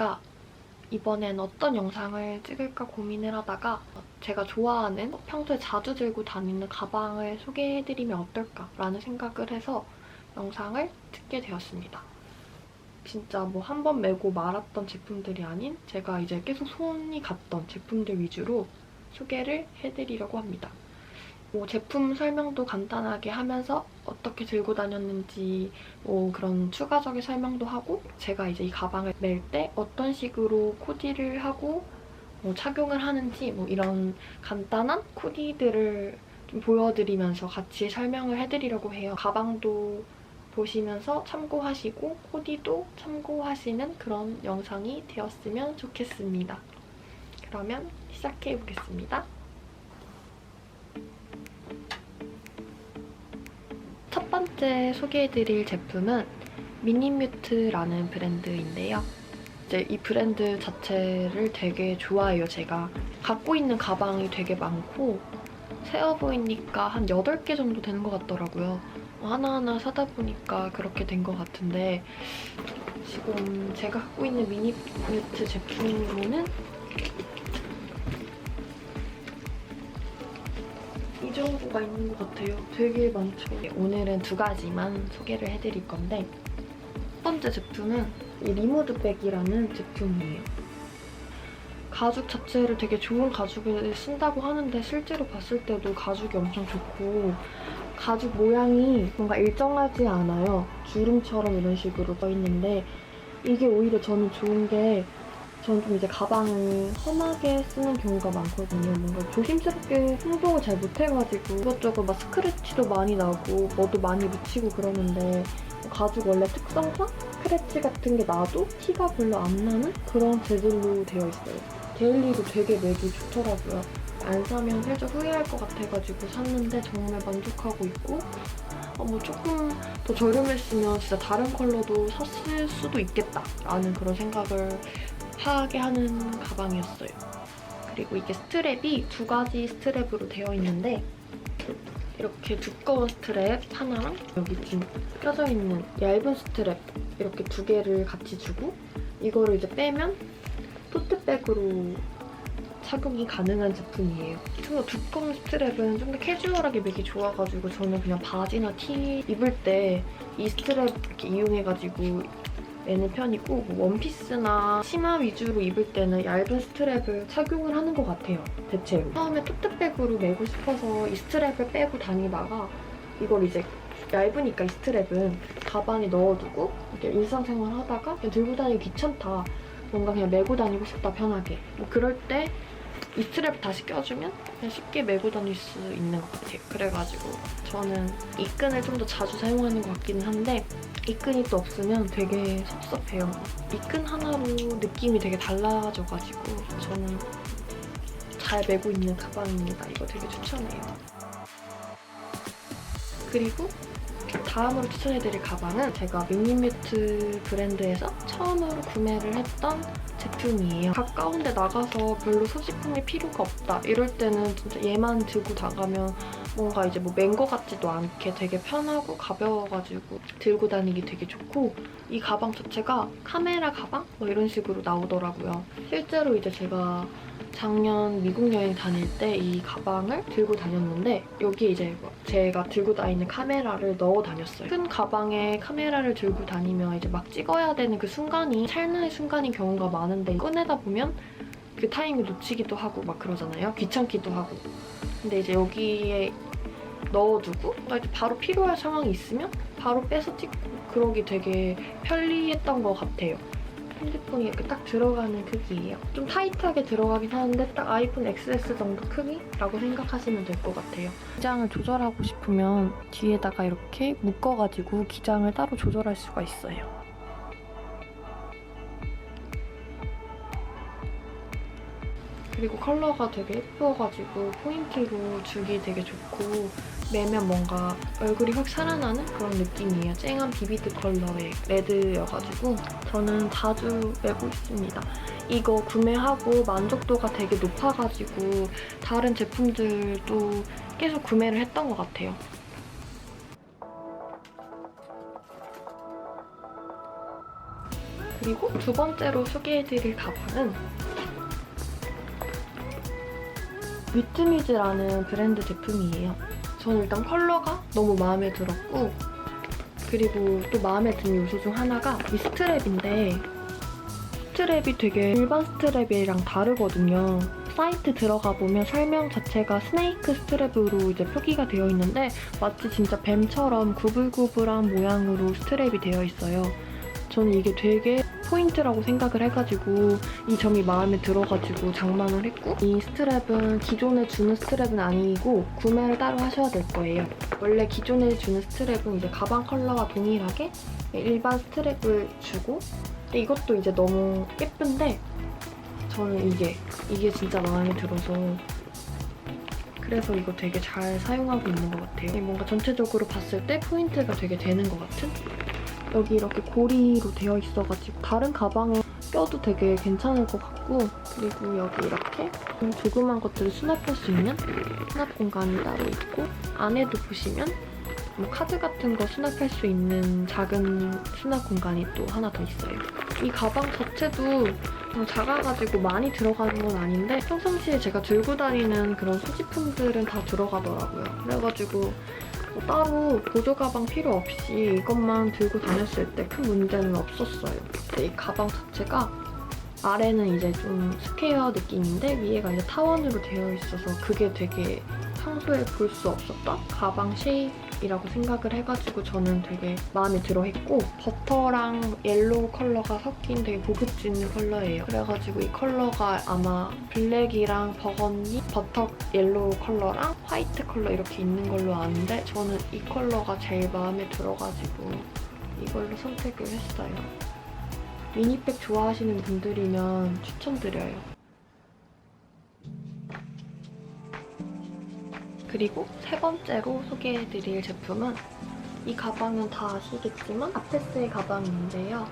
제가 이번엔 어떤 영상을 찍을까 고민을 하다가 제가 좋아하는 평소에 자주 들고 다니는 가방을 소개해드리면 어떨까라는 생각을 해서 영상을 찍게 되었습니다. 진짜 뭐 한 번 메고 말았던 제품들이 아닌 제가 이제 계속 손이 갔던 제품들 위주로 소개를 해드리려고 합니다. 뭐 제품 설명도 간단하게 하면서 어떻게 들고 다녔는지 뭐 그런 추가적인 설명도 하고 제가 이제 이 가방을 멜 때 어떤 식으로 코디를 하고 뭐 착용을 하는지 뭐 이런 간단한 코디들을 좀 보여드리면서 같이 설명을 해드리려고 해요. 가방도 보시면서 참고하시고 코디도 참고하시는 그런 영상이 되었으면 좋겠습니다. 그러면 시작해 보겠습니다. 번째 소개해드릴 제품은 미니뮤트라는 브랜드인데요. 이제 이 브랜드 자체를 되게 좋아해요, 제가. 갖고 있는 가방이 되게 많고 세어 보이니까 한 8개 정도 되는 것 같더라고요. 하나하나 사다 보니까 그렇게 된 것 같은데 지금 제가 갖고 있는 미니뮤트 제품으로는 정도가 있는 것 같아요. 되게 많죠. 오늘은 두 가지만 소개를 해드릴 건데 첫 번째 제품은 이 리무드백이라는 제품이에요. 가죽 자체를 되게 좋은 가죽을 쓴다고 하는데 실제로 봤을 때도 가죽이 엄청 좋고 가죽 모양이 뭔가 일정하지 않아요. 주름처럼 이런 식으로 떠 있는데 이게 오히려 저는 좋은 게 저는 좀 이제 가방을 험하게 쓰는 경우가 많거든요. 뭔가 조심스럽게 행동을 잘 못해가지고 이것저것 막 스크래치도 많이 나고 뭐도 많이 묻히고 그러는데 가죽 원래 특성상 스크래치 같은 게 나도 티가 별로 안 나는 그런 재질로 되어 있어요. 데일리도 되게 매기 좋더라고요. 안 사면 살짝 후회할 것 같아가지고 샀는데 정말 만족하고 있고 어, 뭐 조금 더 저렴했으면 진짜 다른 컬러도 샀을 수도 있겠다라는 그런 생각을 하게 하는 가방이었어요. 그리고 이게 스트랩이 두 가지 스트랩으로 되어 있는데 이렇게 두꺼운 스트랩 하나랑 여기 좀 껴져 있는 얇은 스트랩 이렇게 두 개를 같이 주고 이거를 이제 빼면 토트백으로 착용이 가능한 제품이에요. 좀 더 두꺼운 스트랩은 좀 더 캐주얼하게 매기 좋아가지고 저는 그냥 바지나 티 입을 때 이 스트랩 이렇게 이용해가지고 매는 편이고 뭐 원피스나 치마 위주로 입을 때는 얇은 스트랩을 착용을 하는 것 같아요. 대체로. 처음에 토트백으로 메고 싶어서 이 스트랩을 빼고 다니다가 이걸 이제 얇으니까 이 스트랩은 가방에 넣어두고 이렇게 일상생활 하다가 그냥 들고 다니기 귀찮다. 뭔가 그냥 메고 다니고 싶다 편하게. 뭐 그럴 때 이 스트랩 다시 껴주면 그냥 쉽게 메고 다닐 수 있는 것 같아요. 그래가지고 저는 이 끈을 좀 더 자주 사용하는 것 같기는 한데 이 끈이 또 없으면 되게 섭섭해요. 이 끈 하나로 느낌이 되게 달라져가지고 저는 잘 메고 있는 가방입니다. 이거 되게 추천해요. 그리고 다음으로 추천해드릴 가방은 제가 미니뮤트 브랜드에서 처음으로 구매를 했던 제품이에요. 가까운 데 나가서 별로 소지품이 필요가 없다. 이럴 때는 진짜 얘만 들고 나가면 뭔가 이제 뭐 맨 거 같지도 않게 되게 편하고 가벼워가지고 들고 다니기 되게 좋고 이 가방 자체가 카메라 가방? 뭐 이런 식으로 나오더라고요. 실제로 이제 제가 작년 미국 여행 다닐 때 이 가방을 들고 다녔는데 여기에 이제 뭐 제가 들고 다니는 카메라를 넣어 다녔어요. 큰 가방에 카메라를 들고 다니면 이제 막 찍어야 되는 그 순간이 찰나의 순간인 경우가 많은데 꺼내다 보면 그 타이밍 놓치기도 하고 막 그러잖아요. 귀찮기도 하고. 근데 이제 여기에 넣어두고 이제 바로 필요할 상황이 있으면 바로 빼서 찍고 그러기 되게 편리했던 것 같아요. 핸드폰이 이렇게 딱 들어가는 크기예요. 좀 타이트하게 들어가긴 하는데 딱 아이폰 XS 정도 크기라고 생각하시면 될 것 같아요. 기장을 조절하고 싶으면 뒤에다가 이렇게 묶어가지고 기장을 따로 조절할 수가 있어요. 그리고 컬러가 되게 예뻐가지고 포인트로 주기 되게 좋고 매면 뭔가 얼굴이 확 살아나는 그런 느낌이에요. 쨍한 비비드 컬러의 레드여가지고 저는 자주 메고 있습니다. 이거 구매하고 만족도가 되게 높아가지고 다른 제품들도 계속 구매를 했던 것 같아요. 그리고 두 번째로 소개해드릴 가방은 위트뮤즈라는 브랜드 제품이에요. 저는 일단 컬러가 너무 마음에 들었고 그리고 또 마음에 드는 요소 중 하나가 이 스트랩인데 스트랩이 되게 일반 스트랩이랑 다르거든요. 사이트 들어가 보면 설명 자체가 스네이크 스트랩으로 이제 표기가 되어 있는데 마치 진짜 뱀처럼 구불구불한 모양으로 스트랩이 되어 있어요. 저는 이게 되게 포인트라고 생각을 해가지고 이 점이 마음에 들어가지고 장만을 했고 이 스트랩은 기존에 주는 스트랩은 아니고 구매를 따로 하셔야 될 거예요. 원래 기존에 주는 스트랩은 이제 가방 컬러와 동일하게 일반 스트랩을 주고 근데 이것도 이제 너무 예쁜데 저는 이게 이게 진짜 마음에 들어서 그래서 이거 되게 잘 사용하고 있는 것 같아요. 뭔가 전체적으로 봤을 때 포인트가 되게 되는 것 같은? 여기 이렇게 고리로 되어 있어가지고 다른 가방에 껴도 되게 괜찮을 것 같고 그리고 여기 이렇게 조그만 것들을 수납할 수 있는 수납 공간이 따로 있고 안에도 보시면 뭐 카드 같은 거 수납할 수 있는 작은 수납 공간이 또 하나 더 있어요. 이 가방 자체도 좀 작아가지고 많이 들어가는 건 아닌데 평상시에 제가 들고 다니는 그런 소지품들은 다 들어가더라고요. 그래가지고 뭐 따로 보조 가방 필요 없이 이것만 들고 다녔을 때 큰 문제는 없었어요. 근데 이 가방 자체가 아래는 이제 좀 스퀘어 느낌인데 위에가 이제 타원으로 되어 있어서 그게 되게 평소에 볼 수 없었던 가방 쉐입 이라고 생각을 해가지고 저는 되게 마음에 들어 했고 버터랑 옐로우 컬러가 섞인 되게 고급진 컬러예요. 그래가지고 이 컬러가 아마 블랙이랑 버건니, 버터 옐로우 컬러랑 화이트 컬러 이렇게 있는 걸로 아는데 저는 이 컬러가 제일 마음에 들어가지고 이걸로 선택을 했어요. 미니백 좋아하시는 분들이면 추천드려요. 그리고 세 번째로 소개해드릴 제품은 이 가방은 다 아시겠지만 아페스의 가방인데요.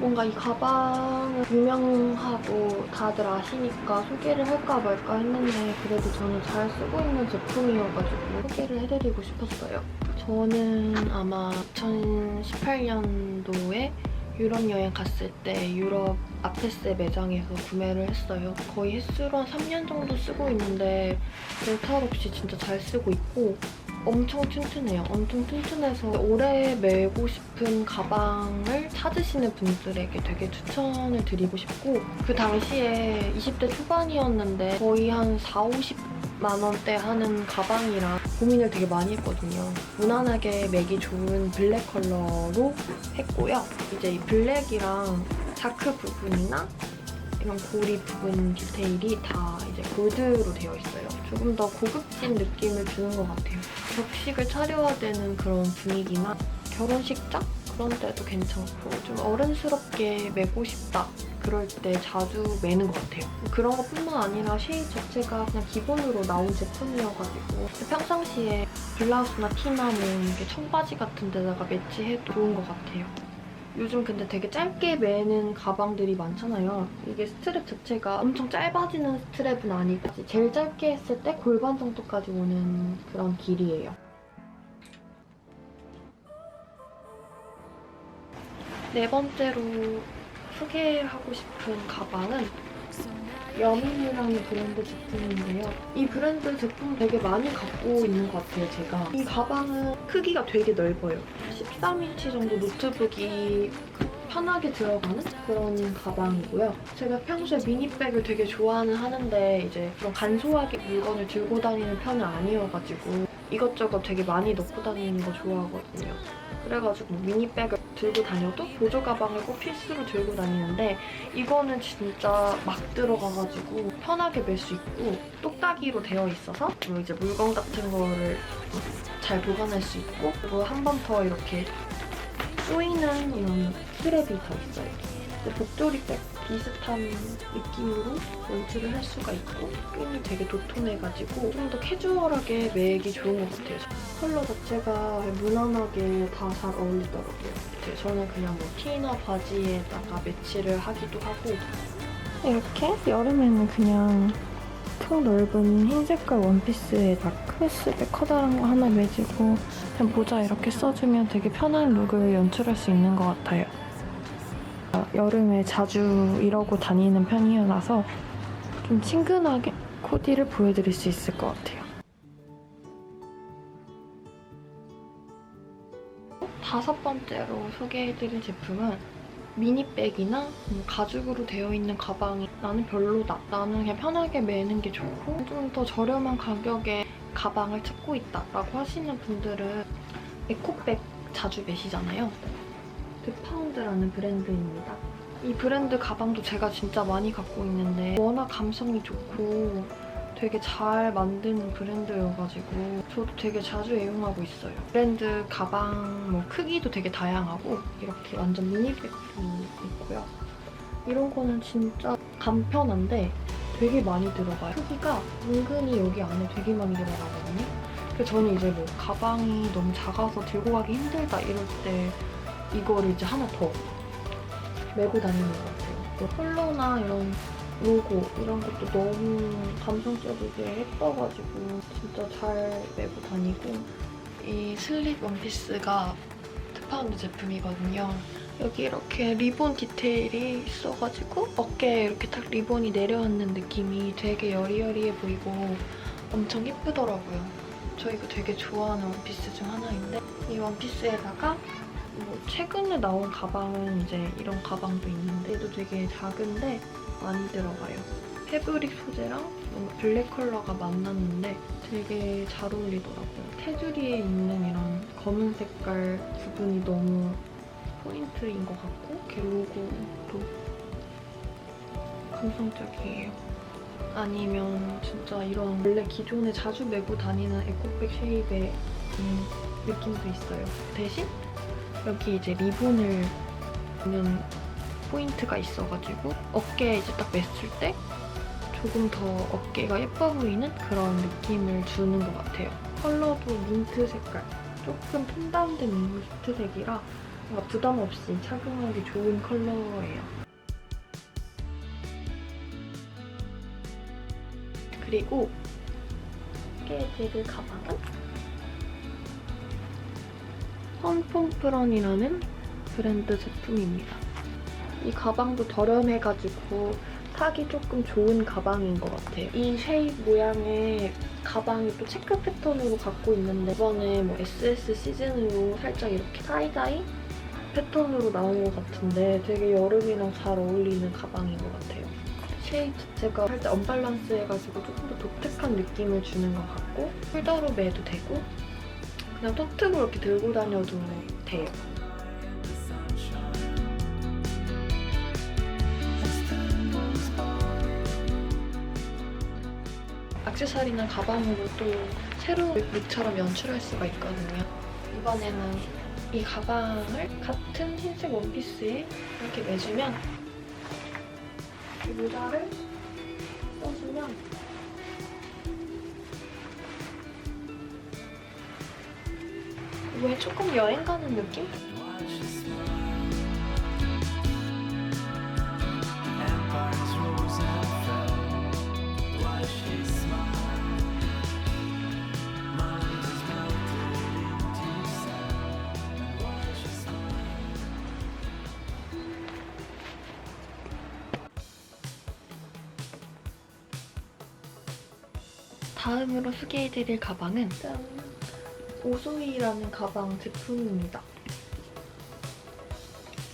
뭔가 이 가방은 유명하고 다들 아시니까 소개를 할까 말까 했는데 그래도 저는 잘 쓰고 있는 제품이어가지고 소개를 해드리고 싶었어요. 저는 아마 2018년도에 유럽 여행 갔을 때 유럽 아페스 매장에서 구매를 했어요. 거의 횟수로 한 3년 정도 쓰고 있는데 별탈 없이 진짜 잘 쓰고 있고 엄청 튼튼해요. 엄청 튼튼해서 오래 메고 싶은 가방을 찾으시는 분들에게 되게 추천을 드리고 싶고 그 당시에 20대 초반이었는데 거의 한 4, 50 만 원대 하는 가방이라 고민을 되게 많이 했거든요. 무난하게 매기 좋은 블랙 컬러로 했고요. 이제 이 블랙이랑 자크 부분이나 이런 고리 부분 디테일이 다 이제 골드로 되어 있어요. 조금 더 고급진 느낌을 주는 것 같아요. 격식을 차려야 되는 그런 분위기나 결혼식장 그런 데도 괜찮고 좀 어른스럽게 메고 싶다 그럴 때 자주 매는 것 같아요. 그런 것뿐만 아니라 쉐입 자체가 그냥 기본으로 나온 제품이어가지고 평상시에 블라우스나 티나 뭐 이렇게 청바지 같은 데다가 매치해도 좋은 것 같아요. 요즘 근데 되게 짧게 매는 가방들이 많잖아요. 이게 스트랩 자체가 엄청 짧아지는 스트랩은 아니고 제일 짧게 했을 때 골반 정도까지 오는 그런 길이에요. 네 번째로 소개하고 싶은 가방은 여민이라는 브랜드 제품인데요. 이 브랜드 제품 되게 많이 갖고 있는 것 같아요, 제가. 이 가방은 크기가 되게 넓어요. 13인치 정도 노트북이 편하게 들어가는 그런 가방이고요. 제가 평소에 미니백을 되게 좋아는 하는데 이제 그런 간소하게 물건을 들고 다니는 편은 아니어가지고 이것저것 되게 많이 넣고 다니는 거 좋아하거든요. 그래가지고 미니백을 들고 다녀도 보조 가방을 꼭 필수로 들고 다니는데 이거는 진짜 막 들어가가지고 편하게 멜 수 있고 똑딱이로 되어 있어서 그리고 이제 물건 같은 거를 잘 보관할 수 있고 그리고 한 번 더 이렇게 조이는 이런 스트랩이 더 있어요. 근데 복조리 백 비슷한 느낌으로 연출을 할 수가 있고 끈이 되게 도톰해가지고 좀 더 캐주얼하게 매기 좋은 것 같아요. 컬러 자체가 무난하게 다 잘 어울리더라고요. 네, 저는 그냥 뭐 티나 바지에다가 매치를 하기도 하고 이렇게 여름에는 그냥 통 넓은 흰 색깔 원피스에다 크로스백 커다란 거 하나 매지고 그냥 모자 이렇게 써주면 되게 편한 룩을 연출할 수 있는 것 같아요. 여름에 자주 이러고 다니는 편이어서 좀 친근하게 코디를 보여드릴 수 있을 것 같아요. 다섯 번째로 소개해드릴 제품은 미니백이나 음, 가죽으로 되어 있는 가방이 나는 별로다. 나는 그냥 편하게 매는 게 좋고 좀 더 저렴한 가격에 가방을 찾고 있다 라고 하시는 분들은 에코백 자주 매시잖아요. 드파운드라는 브랜드입니다. 이 브랜드 가방도 제가 진짜 많이 갖고 있는데 워낙 감성이 좋고 되게 잘 만드는 브랜드여가지고 저도 되게 자주 애용하고 있어요. 브랜드 가방 뭐 크기도 되게 다양하고 이렇게 완전 미니백도 있고요. 이런 거는 진짜 간편한데 되게 많이 들어가요. 크기가 은근히 여기 안에 되게 많이 들어가거든요. 그래서 저는 이제 뭐 가방이 너무 작아서 들고 가기 힘들다 이럴 때 이거를 이제 하나 더 메고 다니는 것 같아요. 또 컬러나 이런 로고 이런 것도 너무 감성적이게 예뻐가지고 진짜 잘 메고 다니고 이 슬립 원피스가 트파운드 제품이거든요. 여기 이렇게 리본 디테일이 있어가지고 어깨에 이렇게 딱 리본이 내려앉는 느낌이 되게 여리여리해 보이고 엄청 예쁘더라고요. 저 이거 되게 좋아하는 원피스 중 하나인데 이 원피스에다가 뭐 최근에 나온 가방은 이제 이런 가방도 있는데 얘도 되게 작은데 많이 들어가요. 패브릭 소재랑 블랙 컬러가 만났는데 되게 잘 어울리더라고요. 테두리에 있는 이런 검은 색깔 부분이 너무 포인트인 것 같고 이렇게 로고도 감성적이에요. 아니면 진짜 이런 원래 기존에 자주 메고 다니는 에코백 쉐입의 음, 느낌도 있어요. 대신 여기 이제 리본을 는 포인트가 있어가지고 어깨에 이제 딱 맸을 때 조금 더 어깨가 예뻐 보이는 그런 느낌을 주는 것 같아요. 컬러도 민트 색깔, 조금 톤 다운된 민트색이라 부담 없이 착용하기 좋은 컬러예요. 그리고 소개해드릴 가방은 펀폼프런이라는 브랜드 제품입니다. 이 가방도 저렴해가지고 타기 조금 좋은 가방인 것 같아요. 이 쉐입 모양의 가방이 또 체크 패턴으로 갖고 있는데 이번에 뭐 SS 시즌으로 살짝 이렇게 타이다이 패턴으로 나온 것 같은데 되게 여름이랑 잘 어울리는 가방인 것 같아요. 쉐입 자체가 살짝 언밸런스해가지고 조금 더 독특한 느낌을 주는 것 같고 폴더로 매도 되고 그냥 토트로 이렇게 들고 다녀도 돼요. 액세서리나 가방으로 또 새로운 룩처럼 연출할 수가 있거든요. 이번에는 이 가방을 같은 흰색 원피스에 이렇게 매주면 이 모자를 써주면 왜 조금 여행 가는 느낌? 다음으로 소개해드릴 가방은 짠! 오소이라는 가방 제품입니다.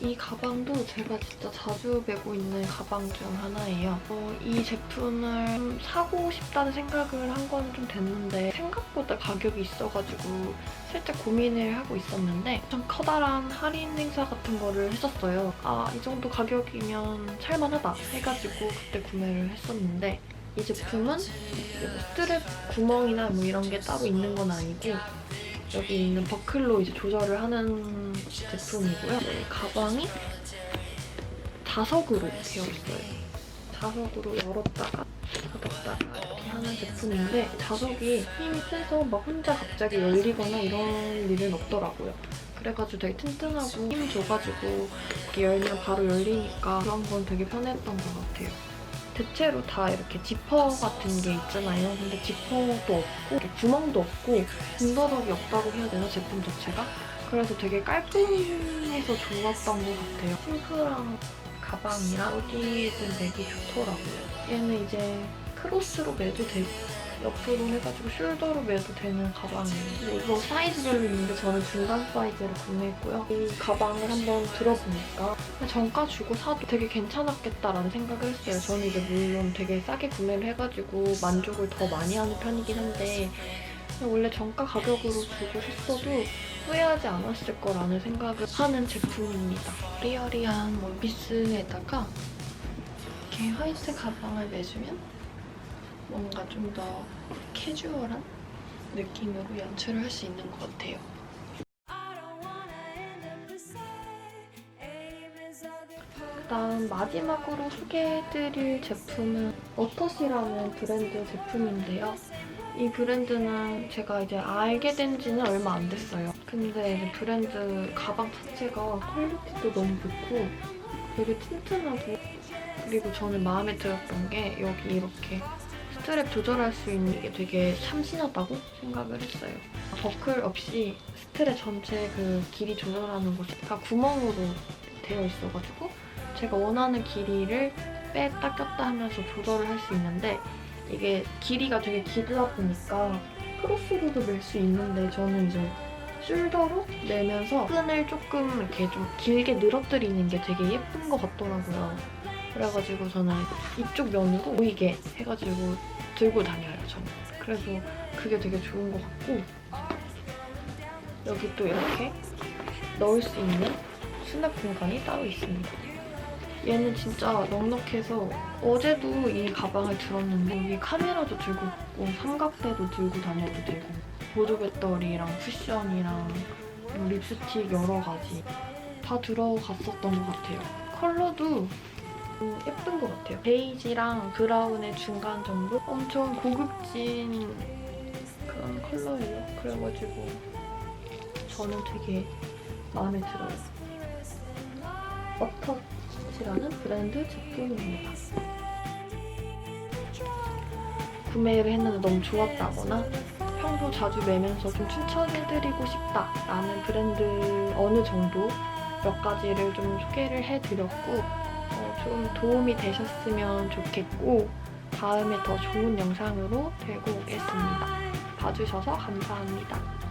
이 가방도 제가 진짜 자주 메고 있는 가방 중 하나예요. 어, 이 제품을 사고 싶다는 생각을 한 건 좀 됐는데 생각보다 가격이 있어가지고 살짝 고민을 하고 있었는데 좀 커다란 할인 행사 같은 거를 했었어요. 아, 이 정도 가격이면 살만하다 해가지고 그때 구매를 했었는데 이 제품은 스트랩 구멍이나 뭐 이런 게 따로 있는 건 아니고 여기 있는 버클로 이제 조절을 하는 제품이고요. 네, 가방이 자석으로 되어 있어요. 자석으로 열었다가 닫았다가 이렇게 하는 제품인데 자석이 힘이 세서 막 혼자 갑자기 열리거나 이런 일은 없더라고요. 그래가지고 되게 튼튼하고 힘 줘가지고 이렇게 열면 바로 열리니까 그런 건 되게 편했던 것 같아요. 대체로 다 이렇게 지퍼 같은 게 있잖아요. 근데 지퍼도 없고 구멍도 없고 군더더기 없다고 해야 되나 제품 자체가? 그래서 되게 깔끔해서 좋았던 것 같아요. 심플한 가방이랑 어디든 매기 좋더라고요. 얘는 이제 크로스로 매도 되고 옆으로 해가지고 숄더로 매도 되는 가방이에요. 근데 이거 사이즈별로 있는데 저는 중간 사이즈를 구매했고요. 이 가방을 한번 들어보니까 정가 주고 사도 되게 괜찮았겠다라는 생각을 했어요. 저는 이제 물론 되게 싸게 구매를 해가지고 만족을 더 많이 하는 편이긴 한데 원래 정가 가격으로 주고 샀어도 후회하지 않았을 거라는 생각을 하는 제품입니다. 리어리한 원피스에다가 이렇게 화이트 가방을 매주면 뭔가 좀 더 캐주얼한 느낌으로 연출을 할 수 있는 것 같아요. 그다음 마지막으로 소개해드릴 제품은 어터시라는 브랜드 제품인데요. 이 브랜드는 제가 이제 알게 된 지는 얼마 안 됐어요. 근데 이제 브랜드 가방 자체가 퀄리티도 너무 좋고 되게 튼튼하고 그리고 저는 마음에 들었던 게 여기 이렇게 스트랩 조절할 수 있는 게 되게 참신하다고 생각을 했어요. 버클 없이 스트랩 전체 그 길이 조절하는 다 구멍으로 되어 있어가지고 제가 원하는 길이를 뺐다 꼈다 하면서 조절을 할 수 있는데 이게 길이가 되게 길다 보니까 크로스로도 멜 수 있는데 저는 이제 숄더로 매면서 끈을 조금 이렇게 좀 길게 늘어뜨리는 게 되게 예쁜 것 같더라고요. 그래가지고 저는 이쪽 면으로 보이게 해가지고 들고 다녀요, 저는. 그래서 그게 되게 좋은 것 같고 여기 또 이렇게 넣을 수 있는 수납 공간이 따로 있습니다. 얘는 진짜 넉넉해서 어제도 이 가방을 들었는데 여기 카메라도 들고 있고 삼각대도 들고 다녀도 되고 보조 배터리랑 쿠션이랑 뭐 립스틱 여러 가지 다 들어갔었던 것 같아요. 컬러도 음, 예쁜 것 같아요. 베이지랑 브라운의 중간 정도? 엄청 고급진 그런 컬러예요. 그래가지고 저는 되게 마음에 들어요. 어터치라는 브랜드 제품입니다. 구매를 했는데 너무 좋았다거나 평소 자주 매면서 좀 추천해드리고 싶다라는 브랜드 어느 정도 몇 가지를 좀 소개를 해드렸고 어, 좀 도움이 되셨으면 좋겠고 다음에 더 좋은 영상으로 들고 오겠습니다. 봐주셔서 감사합니다.